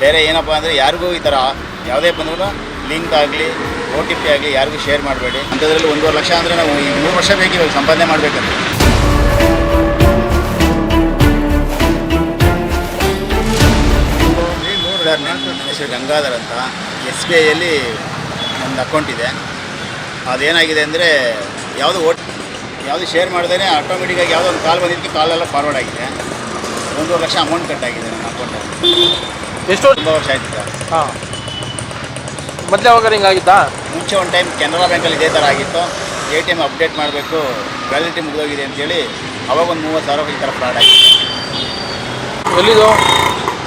ಬೇರೆ ಏನಪ್ಪ ಅಂದರೆ ಯಾರಿಗೂ ಈ ಥರ ಯಾವುದೇ ಬಂದರೂ ಲಿಂಕ್ ಆಗಲಿ ಓ ಟಿ ಪಿ ಆಗಲಿ ಯಾರಿಗೂ ಶೇರ್ ಮಾಡಬೇಡಿ. ಅಂಥದ್ರಲ್ಲಿ ಒಂದೂವರೆ ಲಕ್ಷ ಅಂದರೆ ನಾವು ಈ ಮೂರು ವರ್ಷ ಬೇಕು ಇವಾಗ ಸಂಪಾದನೆ ಮಾಡಬೇಕಂತ. ನನ್ನ ಹೆಸರು ಗಂಗಾಧರ್ ಅಂತ. ಎಸ್ ಬಿ ಐಯಲ್ಲಿ ಒಂದು ಅಕೌಂಟ್ ಇದೆ. ಅದೇನಾಗಿದೆ ಅಂದರೆ ಯಾವುದು ಓಟ್ ಯಾವುದು ಶೇರ್ ಮಾಡಿದ್ರೆ ಆಟೋಮೆಟಿಕ್ಕಾಗಿ ಯಾವುದೋ ಒಂದು ಕಾಲ್ ಬಂದಿದ್ದು ಕಾಲೆಲ್ಲ ಫಾರ್ವರ್ಡ್ ಆಗಿದೆ. ಒಂದೂವರೆ ಲಕ್ಷ ಅಮೌಂಟ್ ಕಟ್ ಆಗಿದೆ ನನ್ನ ಅಕೌಂಟಲ್ಲಿ ಎಷ್ಟು ವರ್ಷ ವರ್ಷ ಆಯ್ತು? ಸರ್ ಹಾಂ. ಮೊದಲೇ ಯಾವಾಗ ಹಿಂಗಾಗಿತ್ತಾ ಮುಂಚೆ ಒಂದು ಟೈಮ್ ಕೆನರಾ ಬ್ಯಾಂಕಲ್ಲಿ ಇದೇ ಥರ ಆಗಿತ್ತು. ಎ ಟಿ ಎಂ ಅಪ್ಡೇಟ್ ಮಾಡಬೇಕು ವ್ಯಾಲಿಡಿಟಿ ಮುಗಿದೋಗಿದೆ ಅಂತೇಳಿ ಅವಾಗ ಒಂದು ಮೂವತ್ತು ಸಾವಿರ ಈ ಥರ ಫ್ರಾಡ್ ಆಗಿತ್ತು ಎಲ್ಲಿದು?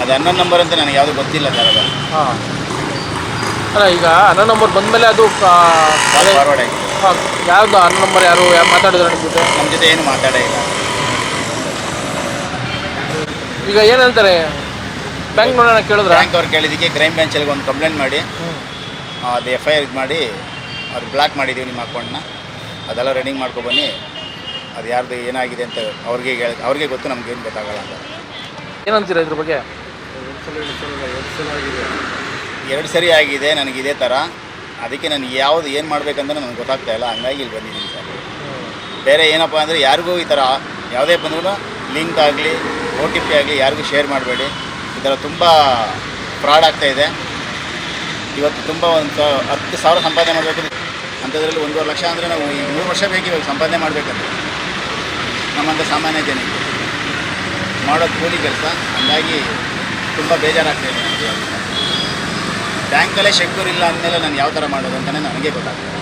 ಅದು ಹನ್ನೊಂದು ನಂಬರ್ ಅಂತ ನನಗೆ ಯಾವುದು ಗೊತ್ತಿಲ್ಲ ಸರ್ ಅದು. ಹಾಂ. ಅಲ್ಲ ಈಗ ಹನ್ನೊಂದು ನಂಬರ್ ಬಂದಮೇಲೆ ಅದು ಫಾರ್ವರ್ಡ್ ಹಾಂ ಯಾವುದು ಹನ್ನೊಂದು ನಂಬರ್ ಯಾರು ಯಾರು ಮಾತಾಡಿದ್ರು ನಿಮ್ಮ ಜೊತೆ? ನಮ್ಮ ಜೊತೆ ಏನು ಮಾತಾಡೇ ಇಲ್ಲ. ಈಗ ಏನಂತಾರೆ? ಬ್ಯಾಂಕ್ ನೋಡೋಣ ಕೇಳಿದ್ರೆ? ಬ್ಯಾಂಕ್ ಅವ್ರು ಕೇಳಿದ್ದಕ್ಕೆ ಕ್ರೈಮ್ ಬ್ರಾಂಚಲ್ಲಿ ಒಂದು ಕಂಪ್ಲೇಂಟ್ ಮಾಡಿ ಅದು ಎಫ್ ಐ ಆರ್ ಇದು ಮಾಡಿ ಅದು ಬ್ಲಾಕ್ ಮಾಡಿದ್ದೀವಿ ನಿಮ್ಮ ಅಕೌಂಟ್ನ. ಅದೆಲ್ಲ ರನ್ನಿಂಗ್ ಮಾಡ್ಕೊಬನ್ನಿ ಅದು ಯಾರ್ದು ಏನಾಗಿದೆ ಅಂತ ಅವ್ರಿಗೆ ಹೇಳಿ ಅವ್ರಿಗೆ ಗೊತ್ತು ಏನು ಗೊತ್ತಾಗಲ್ಲ ಅಂತ. ಏನಂತೀರ ಇದ್ರ ಬಗ್ಗೆ? ಎರಡು ಸರಿ ಆಗಿದೆ ನನಗೆ ಇದೇ ಥರ. ಅದಕ್ಕೆ ನನಗೆ ಯಾವುದು ಏನು ಮಾಡಬೇಕಂತ ನನಗೆ ಗೊತ್ತಾಗ್ತಾ ಇಲ್ಲ. ಹಂಗಾಗಿ ಇಲ್ಲಿ ಬಂದಿದ್ದೀನಿ ಸರ್. ಬೇರೆ ಏನಪ್ಪ ಅಂದರೆ ಯಾರಿಗೂ ಈ ಥರ ಯಾವುದೇ ಬಂದ್ರೂ ಲಿಂಕ್ ಆಗಲಿ ಓ ಟಿ ಪಿ ಆಗಲಿ ಯಾರಿಗೂ ಶೇರ್ ಮಾಡಬೇಡಿ. ಥರ ತುಂಬ ಫ್ರಾಡ್ ಆಗ್ತಾಯಿದೆ ಇವತ್ತು ತುಂಬ ಒಂದು ಹತ್ತು ಸಾವಿರ ಸಂಪಾದನೆ ಮಾಡಬೇಕು. ಅಂಥದ್ರಲ್ಲಿ ಒಂದೂವರೆ ಲಕ್ಷ ಅಂದರೆ ನಾವು ಈ ಮೂರು ವರ್ಷ ಬೇಕು ಇವಾಗ ಸಂಪಾದನೆ ಮಾಡಬೇಕಂತ ನಮ್ಮಂಥ ಸಾಮಾನ್ಯ ಜನಕ್ಕೆ. ಮಾಡೋದು ಕೂಲಿ ಕೆಲಸ, ಹಂಗಾಗಿ ತುಂಬ ಬೇಜಾರಾಗ್ತಾಯಿದೆ ನನಗೆ ಬ್ಯಾಂಕಲ್ಲೇ ಶೆಕ್ಯೂರ್ ಇಲ್ಲ ಅಂದಮೇಲೆ ನಾನು ಯಾವ ಥರ ಮಾಡೋದು ಅಂತಲೇ ನನಗೆ ಗೊತ್ತಾಗ್ತದೆ